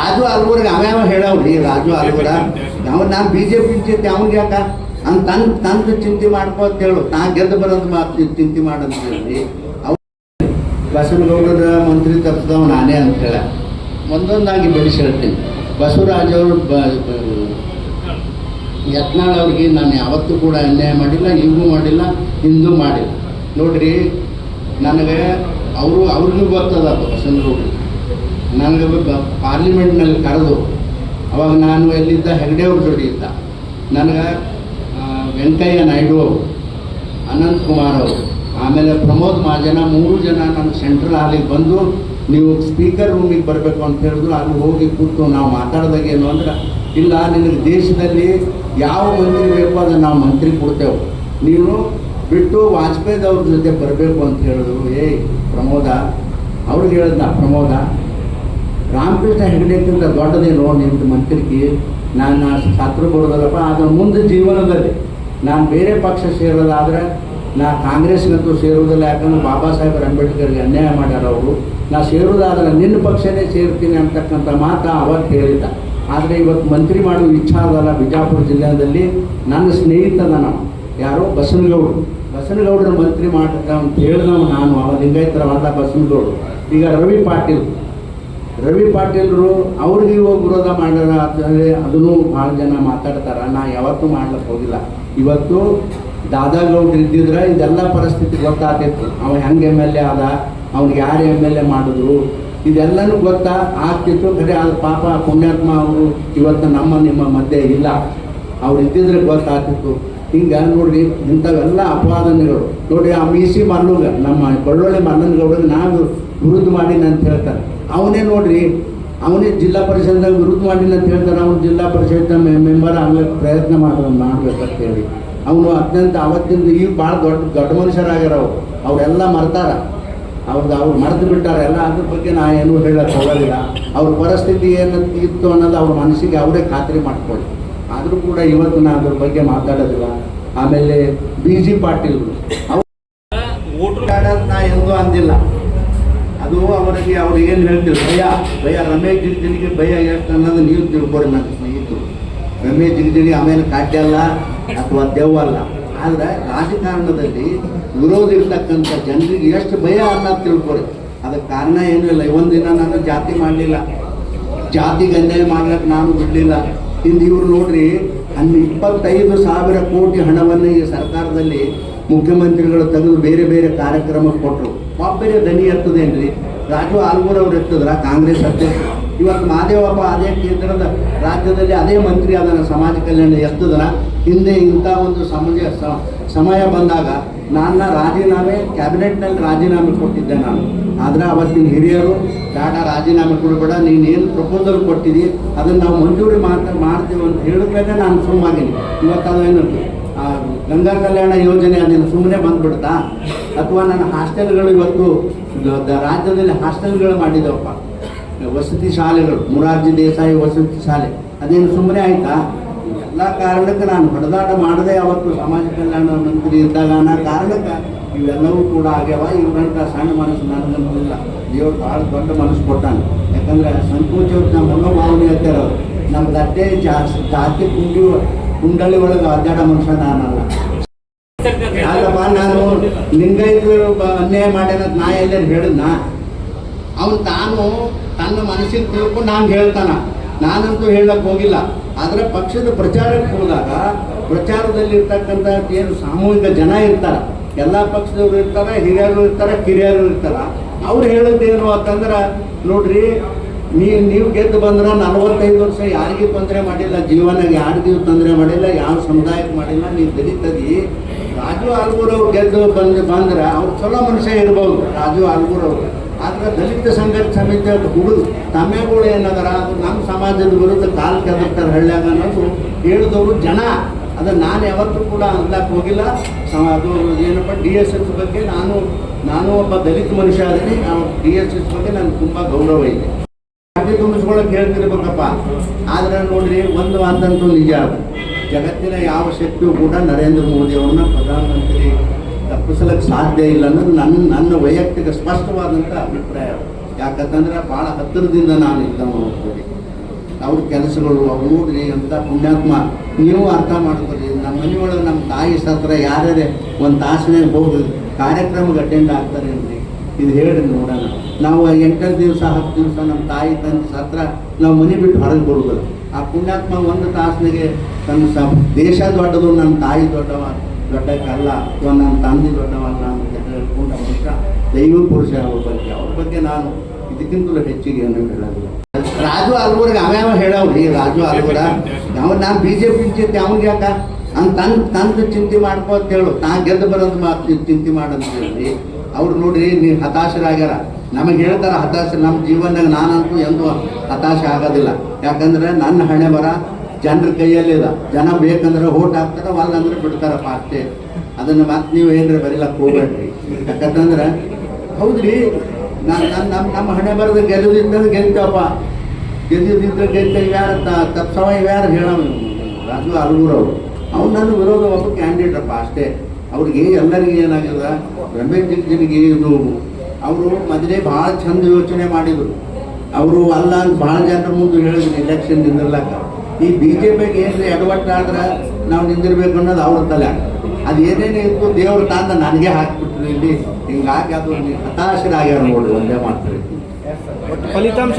ರಾಜು ಅಲ್ವರ್ಗೆ ಅವ ಹೇಳವ್ರಿ, ರಾಜು ಅಲ್ವರ ಯಾವ ನಾನು ಬಿ ಜೆ ಪಿ ಚಿಂತೆ, ಅವ್ನಿಗೆ ಯಾಕ? ಅವ್ನು ತಂದು ಚಿಂತೆ ಮಾಡ್ಕೋ ಅಂತ ಹೇಳು. ನಾ ಗೆದ್ದು ಬರೋದು ಮಾತು ಚಿಂತೆ ಮಾಡಂತ ಹೇಳಿ ಅವ್ ಬಸವನಗೌಡರ ಮಂತ್ರಿ ತಪ್ಪಿದವ ನಾನೇ ಅಂತ ಹೇಳ. ಒಂದೊಂದಾಗಿ ಬೆಳೆಸಿ ಹೇಳ್ತೀನಿ ಬಸವರಾಜ್ ಅವರು ಯತ್ನಾಳ್ ಅವ್ರಿಗೆ ನಾನು ಯಾವತ್ತೂ ಕೂಡ ಅನ್ಯಾಯ ಮಾಡಿಲ್ಲ ಈಗೂ ಮಾಡಿಲ್ಲ, ಹಿಂದೂ ಮಾಡಿಲ್ಲ. ನೋಡ್ರಿ, ನನಗೆ ಅವರು, ಅವ್ರಿಗೂ ಗೊತ್ತದ ಬಸವನಗೌಡ್ರು. ನನಗೆ ಪಾರ್ಲಿಮೆಂಟ್ನಲ್ಲಿ ಕರೆದು, ಅವಾಗ ನಾನು ಎಲ್ಲಿದ್ದ ಹೆಗ್ಡೆ ಅವ್ರ ಜೋಡಿ ಇದ್ದ. ನನಗೆ ವೆಂಕಯ್ಯ ನಾಯ್ಡು ಅವರು, ಅನಂತ್ ಕುಮಾರ್ ಅವರು, ಆಮೇಲೆ ಪ್ರಮೋದ್ ಮಹಾಜನ, ಮೂರು ಜನ ನಮ್ಮ ಸೆಂಟ್ರಲ್ ಹಾಲಿಗೆ ಬಂದು, ನೀವು ಸ್ಪೀಕರ್ ರೂಮಿಗೆ ಬರಬೇಕು ಅಂತ ಹೇಳಿದ್ರು, ಅಲ್ಲಿ ಹೋಗಿ ಕೂತು ನಾವು ಮಾತಾಡಿದಾಗ ಏನು ಅಂದ್ರೆ, ಇಲ್ಲ, ನಿನಗೆ ದೇಶದಲ್ಲಿ ಯಾವ ಮಂತ್ರಿ ಬೇಕೋ ಅದನ್ನು ನಾವು ಮಂತ್ರಿ ಕೊಡ್ತೇವೆ. ನೀನು ಬಿಟ್ಟು ವಾಜಪೇಯಿ ಅವ್ರ ಜೊತೆ ಬರಬೇಕು ಅಂತ ಹೇಳಿದ್ರು. ಏಯ್, ಪ್ರಮೋದ, ಅವ್ರಿಗೆ ಹೇಳಿದ್ನ, ಪ್ರಮೋದ ರಾಮಕೃಷ್ಣ ಹೆಗಡೆಕ್ಕಿಂತ ದೊಡ್ಡದೇನೋ ನಿಮ್ದು ಮಂತ್ರಿಗೆ ನಾನು ಸತ್ರು ಬರೋದಲ್ಲಪ್ಪ ಅದರ ಮುಂದೆ ಜೀವನದಲ್ಲಿ ನಾನು ಬೇರೆ ಪಕ್ಷ ಸೇರೋದಾದ್ರೆ ನಾ ಕಾಂಗ್ರೆಸ್ಗಂತೂ ಸೇರುವುದಿಲ್ಲ, ಯಾಕಂದ್ರೆ ಬಾಬಾ ಸಾಹೇಬ್ ಅಂಬೇಡ್ಕರ್ಗೆ ಅನ್ಯಾಯ ಮಾಡ್ಯಾರ ಅವರು. ನಾ ಸೇರುವುದಾದ್ರೆ ನಿನ್ನ ಪಕ್ಷನೇ ಸೇರ್ತೀನಿ ಅಂತಕ್ಕಂಥ ಮಾತು ಅವತ್ತು ಹೇಳಿದ್ದ. ಆದರೆ ಇವತ್ತು ಮಂತ್ರಿ ಮಾಡುವ ಇಚ್ಛಾ ಅದಲ್ಲ ಬಿಜಾಪುರ ಜಿಲ್ಲೆಯಲ್ಲಿ. ನನ್ನ ಸ್ನೇಹಿತ ನಾನು, ಯಾರೋ ಬಸನಗೌಡರು. ಬಸವನಗೌಡರ ಮಂತ್ರಿ ಮಾಡ್ತ ಅಂತ ಹೇಳಿದವ ನಾನು ಅವ ಲಿಂಗಾಯತರ ವಾದ ಬಸವನಗೌಡರು ಈಗ ರವಿ ಪಾಟೀಲ್ ರವಿ ಪಾಟೀಲ್ರು ಅವ್ರಿಗೆ ಇವಾಗ ವಿರೋಧ ಮಾಡ್ಯಾರ ಅಂತಂದರೆ ಅದನ್ನು ಭಾಳ ಜನ ಮಾತಾಡ್ತಾರೆ. ನಾ ಯಾವತ್ತೂ ಮಾಡ್ಲಿಕ್ಕೆ ಹೋಗಿಲ್ಲ. ಇವತ್ತು ದಾದಾಗೌಡ್ರು ಇದ್ದಿದ್ರೆ ಇದೆಲ್ಲ ಪರಿಸ್ಥಿತಿ ಗೊತ್ತಾಗ್ತಿತ್ತು. ಅವ ಹೆಂಗೆ ಎಂ ಎಲ್ ಎ ಆದ ಅವ್ನಿಗೆ ಯಾರು ಎಂ ಎಲ್ ಎ ಮಾಡಿದ್ರು, ಇದೆಲ್ಲನೂ ಗೊತ್ತಾ ಆಗ್ತಿತ್ತು. ಖರೆ ಅದು ಪಾಪ ಪುಣ್ಯಾತ್ಮ ಅವರು ಇವತ್ತು ನಮ್ಮ ನಿಮ್ಮ ಮಧ್ಯೆ ಇಲ್ಲ. ಅವ್ರು ಇದ್ದಿದ್ರೆ ಗೊತ್ತಾಗ್ತಿತ್ತು. ಹಿಂಗೆ ನೋಡ್ರಿ, ಇಂಥವೆಲ್ಲ ಅಪವಾದನೆಗಳು. ನೋಡ್ರಿ, ಆ ಮೀಸಿ ಮಲ್ಲುಗ, ನಮ್ಮ ಬಳ್ಳೊಳ್ಳಿ ಮಲ್ಲನಗೌಡಗೆ ನಾವು ವಿರುದ್ಧ ಮಾಡೀನಿ ಅಂತ ಹೇಳ್ತಾರೆ. ಅವನೇ ನೋಡ್ರಿ, ಅವನೇ ಜಿಲ್ಲಾ ಪರಿಷತ್ದಾಗ ವಿರುದ್ಧ ಮಾಡಿಲ್ಲ ಅಂತ ಹೇಳ್ತಾರೆ, ಅವ್ನು ಜಿಲ್ಲಾ ಪರಿಷತ್ ಮೆಂಬರ್ ಆಗ್ಲಿಕ್ಕೆ ಪ್ರಯತ್ನ ಮಾಡೋದು ಮಾಡ್ಬೇಕಂತ ಹೇಳಿ. ಅವನು ಅತ್ಯಂತ ಅವತ್ತಿಂದ ಈ ಭಾಳ ದೊಡ್ಡ ದೊಡ್ಡ ಮನುಷ್ಯರಾಗ್ಯಾರ ಅವ್ರು. ಅವರೆಲ್ಲ ಮರ್ತಾರ. ಅವ್ರದ್ದು ಅವ್ರು ಮರೆತು ಬಿಟ್ಟಾರ, ಎಲ್ಲ ಅದ್ರ ಬಗ್ಗೆ ನಾ ಏನೂ ಹೇಳಕ್ಕೆ ಹೋಗೋದಿಲ್ಲ. ಅವ್ರ ಪರಿಸ್ಥಿತಿ ಏನು ಇತ್ತು ಅನ್ನೋದು ಅವ್ರ ಮನಸ್ಸಿಗೆ ಅವರೇ ಖಾತ್ರಿ ಮಾಡ್ಕೊಳ್ಳಿ. ಆದರೂ ಕೂಡ ಇವತ್ತು ನಾ ಅದ್ರ ಬಗ್ಗೆ ಮಾತಾಡೋದಿಲ್ಲ. ಆಮೇಲೆ ಬಿ ಜಿ ಪಾಟೀಲ್ ಅವ್ರು ನಾ ಎಂದೂ ಅಂದಿಲ್ಲ. ಅದು ಅವರಿಗೆ ಅವ್ರು ಏನು ಹೇಳ್ತೀವಿ ಭಯ ಭಯ, ರಮೇಶ್ ಜಿಗಜಿಣಿಗೆ ಭಯ ಎಷ್ಟು ಅನ್ನೋದು ನೀವು ತಿಳ್ಕೊಡಿ ನನ್ನ ಸ್ನೇಹಿತರು. ರಮೇಶ್ ಜಿಗಜಿಣಿ ಆಮೇಲೆ ಕಾಟ್ಯಲ್ಲ ಅಥವಾ ದೆವ್ವಲ್ಲ ಆದರೆ ರಾಜಕಾರಣದಲ್ಲಿ ವಿರೋಧ ಇರ್ತಕ್ಕಂಥ ಜನರಿಗೆ ಎಷ್ಟು ಭಯ ಅನ್ನೋದು ತಿಳ್ಕೊಡಿ ಅದಕ್ಕೆ ಕಾರಣ ಏನೂ ಇಲ್ಲ. ದಿನ ನಾನು ಜಾತಿ ಮಾಡಲಿಲ್ಲ. ಜಾತಿಗೆ ಅನ್ಯಾಯ ಮಾಡ್ಲಿಕ್ಕೆ ನಾನು ಬಿಡಲಿಲ್ಲ. ಇಂದು ಇವ್ರು ನೋಡ್ರಿ ಅಲ್ಲಿ ಇಪ್ಪತ್ತೈದು ಸಾವಿರ ಕೋಟಿ ಹಣವನ್ನು ಈ ಸರ್ಕಾರದಲ್ಲಿ ಮುಖ್ಯಮಂತ್ರಿಗಳು ತೆಗೆದು ಬೇರೆ ಬೇರೆ ಕಾರ್ಯಕ್ರಮ ಕೊಟ್ಟರು ಒಬ್ಬರೇ ದನಿ ಎತ್ತದೇನ್ರಿ ರಾಜು ಆಲ್ಮೂರ್ ಅವ್ರು ಎತ್ತದ್ರ? ಕಾಂಗ್ರೆಸ್ ಅಧ್ಯಕ್ಷ. ಇವತ್ತು ಮಹಾದೇವಪ್ಪ ಅದೇ ಕೇಂದ್ರದ ರಾಜ್ಯದಲ್ಲಿ ಅದೇ ಮಂತ್ರಿ ಅದನ್ನು ಸಮಾಜ ಕಲ್ಯಾಣ ಎತ್ತದ್ರ? ಹಿಂದೆ ಇಂಥ ಒಂದು ಸಮಯ ಸಮಯ ಬಂದಾಗ ನನ್ನ ರಾಜೀನಾಮೆ, ಕ್ಯಾಬಿನೆಟ್ನಲ್ಲಿ ರಾಜೀನಾಮೆ ಕೊಟ್ಟಿದ್ದೆ ನಾನು. ಆದರೆ ಅವತ್ತಿನ ಹಿರಿಯರು, ಬೇಡ, ರಾಜೀನಾಮೆ ಕೊಡಬೇಡ ನೀನು ಏನು ಪ್ರಪೋಸಲ್ ಕೊಟ್ಟಿದ್ದಿ ಅದನ್ನು ನಾವು ಮಂಜೂರಿ ಮಾಡ್ತಾ ಮಾಡ್ತೀವಿ ಅಂತ ಹೇಳಿದ್ರೆ ನಾನು ಸುಮ್ಮಾಗೀನಿ ಇವತ್ತು ಅದೇನು ಗಂಗಾ ಕಲ್ಯಾಣ ಯೋಜನೆ ಅದನ್ನು ಸುಮ್ಮನೆ ಬಂದ್ಬಿಡ್ತಾ? ಅಥವಾ ನನ್ನ ಹಾಸ್ಟೆಲ್ಗಳು ಇವತ್ತು ರಾಜ್ಯದಲ್ಲಿ ಹಾಸ್ಟೆಲ್ಗಳು ಮಾಡಿದವಪ್ಪ. ವಸತಿ ಶಾಲೆಗಳು, ಮುರಾರ್ಜಿ ದೇಸಾಯಿ ವಸತಿ ಶಾಲೆ. ಅದೇನು ಸುಮ್ಮನೆ ಆಯ್ತಾ? ಎಲ್ಲ ಕಾರಣಕ್ಕೆ ನಾನು ಹೊಡೆದಾಟ ಮಾಡದೆ ಅವತ್ತು ಸಮಾಜ ಕಲ್ಯಾಣ ಮಂತ್ರಿ ಇದ್ದಾಗ ಅನ್ನೋ ಕಾರಣಕ್ಕೆ ಇವೆಲ್ಲವೂ ಕೂಡ ಆಗ್ಯಾವ. ಇವ್ರಂತ ಸಣ್ಣ ಮನಸ್ಸು ಇಲ್ಲ ದೇವ್ರು ಭಾಳ ದೊಡ್ಡ ಮನಸ್ಸು ಕೊಟ್ಟಾನೆ. ಯಾಕಂದ್ರೆ ಸಂಕೋಚ ನಮ್ಮ ಮನೋಭಾವನೆ ಹೇಳ್ತಾರೆ ನಮ್ದು ಅಡ್ಡೆ ಜಾಸ್ತಿ ಜಾತಿ ಕುಂಡಿ ಕುಂಡಳಿ ಒಳಗೆ ಅಡ್ಡಾಡ ಮನುಷ್ಯ ನಾನಲ್ಲ. ಅಲ್ಲಪ್ಪ ನಾನು ಲಿಂಗಾಯತರು ಅನ್ಯಾಯ ಮಾಡ್ಯಾನಂತ ನಾ ಎಲ್ಲೇನು ಹೇಳಿದ್ನ? ಅವ್ನು ತಾನು ತನ್ನ ಮನಸ್ಸಿನ ತಿಳ್ಕೊಂಡು ನಾನು ಹೇಳ್ತಾನ. ನಾನಂತೂ ಹೇಳಕ್ ಹೋಗಿಲ್ಲ. ಆದರೆ ಪಕ್ಷದ ಪ್ರಚಾರಕ್ಕೆ ಹೋದಾಗ ಪ್ರಚಾರದಲ್ಲಿ ಇರ್ತಕ್ಕಂಥ ಏನು ಸಾಮೂಹಿಕ ಜನ ಇರ್ತಾರ, ಎಲ್ಲ ಪಕ್ಷದವ್ರು ಇರ್ತಾರೆ, ಹಿರಿಯರು ಇರ್ತಾರೆ, ಕಿರಿಯರು ಇರ್ತಾರ, ಅವ್ರು ಹೇಳೋದೇನು ಅಂತಂದ್ರೆ ನೋಡ್ರಿ ನೀ ನೀವು ಗೆದ್ದು ಬಂದ್ರೆ ನಲವತ್ತೈದು ವರ್ಷ ಯಾರಿಗೂ ತೊಂದರೆ ಮಾಡಿಲ್ಲ ಜೀವನಾಗ ಯಾರಿಗೂ ತೊಂದರೆ ಮಾಡಿಲ್ಲ, ಯಾವ ಸಮುದಾಯಕ್ಕೆ ಮಾಡಿಲ್ಲ, ನೀವು ದಲಿತದಿ ರಾಜು ಆಲ್ಗೂರ್ ಅವ್ರು ಗೆದ್ದು ಬಂದು ಬಂದ್ರೆ ಅವ್ರು ಚಲೋ ಮನುಷ್ಯ ಇರ್ಬೋದು, ರಾಜು ಆಲ್ಗೂರ್ ಅವರು ಆದ್ರೆ ದಲಿತ ಸಂಘರ್ಷ ಸಮಿತಿ ಹುಡುಗ ತಮ್ಮೆಗಳು ಏನದರ? ಅದು ನಮ್ಮ ಸಮಾಜದ ವಿರುದ್ಧ ಕಾಲ್ ಕೆದರ್ತಾರೆ ಹಳ್ಳ್ಯಾಗ ಅನ್ನೋದು ಹೇಳಿದವರು ಜನ. ಅದು ನಾನು ಯಾವತ್ತೂ ಕೂಡ ಅನ್ಲಕ್ಕೆ ಹೋಗಿಲ್ಲ. ಅದು ಏನಪ್ಪ, ಡಿ ಎಸ್ ಎಸ್ ಬಗ್ಗೆ ನಾನು ನಾನು ಒಬ್ಬ ದಲಿತ ಮನುಷ್ಯ ಆದೀನಿ ಡಿ ಎಸ್ ಎಸ್ ಬಗ್ಗೆ ನನಗೆ ತುಂಬ ಗೌರವ ಇದೆ. ಹೊಟ್ಟೆ ತುಂಬಿಸ್ಕೊಳಕ್ ಹೇಳ್ತಿರ್ಬೇಕಪ್ಪ ಆದ್ರೆ ನೋಡ್ರಿ, ಒಂದು ಮಾತಂತೂ ನಿಜ. ಜಗತ್ತಿನ ಯಾವ ಶಕ್ತಿಯೂ ಕೂಡ ನರೇಂದ್ರ ಮೋದಿ ಅವ್ರನ್ನ ಪ್ರಧಾನಮಂತ್ರಿ ತಪ್ಪಿಸಲಕ್ಕೆ ಸಾಧ್ಯ ಇಲ್ಲ ಅನ್ನೋದು ನನ್ನ ನನ್ನ ವೈಯಕ್ತಿಕ ಸ್ಪಷ್ಟವಾದಂಥ ಅಭಿಪ್ರಾಯ. ಯಾಕಂತಂದ್ರೆ ಭಾಳ ಹತ್ತಿರದಿಂದ ನಾನು ಇದ್ದವ ಅವ್ರ ಕೆಲಸಗಳು, ಅವ್ರು ನೋಡ್ರಿ ಅಂತ ಪುಣ್ಯಾತ್ಮ. ನೀವು ಅರ್ಥ ಮಾಡ್ಕೊರಿ ನಮ್ಮ ಮನೆಯೊಳಗೆ ನಮ್ಮ ತಾಯಿ ಸತ್ರ ಯಾರ್ಯಾರೇ ಒಂದು ತಾಸನೇ ಹೋಗಿ ಕಾರ್ಯಕ್ರಮಕ್ಕೆ ಅಟೆಂಡ್ ಆಗ್ತಾರೇನ್ರಿ? ಇದು ಹೇಳ್ರಿ ನೋಡೋಣ. ನಾವು ಎಂಟನೇ ದಿವಸ, ಹತ್ತು ದಿವಸ ನಮ್ಮ ತಾಯಿ ತಂದೆ ಸತ್ರ ನಾವು ಮನೆ ಬಿಟ್ಟು ಹೊರಗೆ ಬರುವುದಿಲ್ಲ ಆ ಪುಣ್ಯಾತ್ಮ ಒಂದು ತಾಸನಿಗೆ ತನ್ನ ಸ, ದೇಶ ದೊಡ್ಡದು, ನನ್ನ ತಾಯಿ ದೊಡ್ಡವ, ದೊಡ್ಡಕ್ಕಲ್ಲ ಅಥವಾ ನನ್ನ ತಂದೆ ದೊಡ್ಡವಲ್ಲ ಅಂತ ಹೇಳ್ಕೊಂಡ ಮನುಷ್ಯ ದೈವ ಪುರುಷ ಅವ್ರ ಬಗ್ಗೆ. ಅವ್ರ ಬಗ್ಗೆ ನಾನು ಇದಕ್ಕಿಂತಲೂ ಹೆಚ್ಚಿಗೆ ಏನು ಹೇಳೋದಿಲ್ಲ. ರಾಜು ಅಲ್ವರ್ಗೆ ಅವ್ಯಾವ ಹೇಳವ್ರಿ ರಾಜು ಅಲ್ವರ ಅವ್ ನಾನು ಬಿ ಜೆ ಪಿ ಚಿಂತೆ, ಅವ್ನಿಗೆ ಯಾಕ? ಅಂತ ತನ್ ತಂದು ಚಿಂತೆ ಮಾಡ್ಕೋ ಅಂತ ಹೇಳು. ನಾ ಗೆದ್ದು ಬರೋದು ಮಾತು ಚಿಂತೆ ಮಾಡಂತ ಹೇಳಿ. ಅವ್ರು ನೋಡ್ರಿ, ನೀವು ಹತಾಶರಾಗ್ಯಾರ. ನಮಗೆ ಹೇಳ್ತಾರೆ ಹತಾಶೆ ನಮ್ಮ ಜೀವನದಾಗ ನಾನಂತೂ ಎಂದೂ ಹತಾಶೆ ಆಗೋದಿಲ್ಲ. ಯಾಕಂದ್ರೆ ನನ್ನ ಹಣೆ ಬರ ಜನರ ಕೈಯಲ್ಲಿಲ್ಲ ಜನ ಬೇಕಂದ್ರೆ ಓಟ್ ಹಾಕ್ತಾರೆ ವಲ್ಲ ಅಂದ್ರೆ ಬಿಡ್ತಾರಪ್ಪ ಅಷ್ಟೇ. ಅದನ್ನು ಮತ್ತೆ ನೀವು ಏನ್ರ ಬರೀಲಕ್ಕೆ ಹೋಗ್ಬೇಡ್ರಿ. ಯಾಕಂತಂದ್ರೆ, ಹೌದ್ರಿ, ನಾನು ನಮ್ಮ ನಮ್ಮ ಹಣೆ ಬರದ ಗೆಲ್ಲದಿಂದ ಗೆಲ್ತೇವಪ್ಪ. ಗೆದ್ದಿದ್ದ ಗೆಲ್ತೇವೆ ಯಾರು ತಪ್ಸವ ಯಾರು ಹೇಳೋ ರಾಜು ಅವರು. ಅವ್ನು ನನ್ನ ವಿರೋಧ ಒಬ್ಬ ಕ್ಯಾಂಡಿಡೇಟ್ ಅಪ್ಪ ಅಷ್ಟೇ. ಅವ್ರಿಗೆ ಎಲ್ಲರಿಗೆ ಏನಾಗಿದೆ ರಮೇಶ್ ಜಿಗ್ಜಿನಿಗೆ ಇದು ಅವರು ಮೊದಲೇ ಭಾಳ ಚಂದ ಯೋಚನೆ ಮಾಡಿದರು. ಅವರು ಅಲ್ಲ ಅಂತ ಭಾಳ ಜನರ ಮುಂದೆ ಹೇಳಿದ್ರು ಇಲೆಕ್ಷನ್ ನಿಂದಿರ್ಲಕ್ಕ ಈ ಬಿ ಜೆ ಪಿಗೆ ಏನ್ರಿ ಎಡವಟ್ಟಾದ್ರೆ ನಾವು ನಿಂದಿರ್ಬೇಕು ಅನ್ನೋದು ಅವ್ರ ತಲೆ. ಅದು ಏನೇನು ಇತ್ತು ದೇವ್ರ ತಾಂದ ನನಗೆ ಹಾಕ್ಬಿಟ್ರು ಇಲ್ಲಿ. ಹಿಂಗಾಗಿ ಅದು ಹತಾಶರಾಗ್ಯಾರ ನೋಡಿ, ಒಂದೇ ಮಾಡ್ತಾರೆ ಫಲಿತಾಂಶ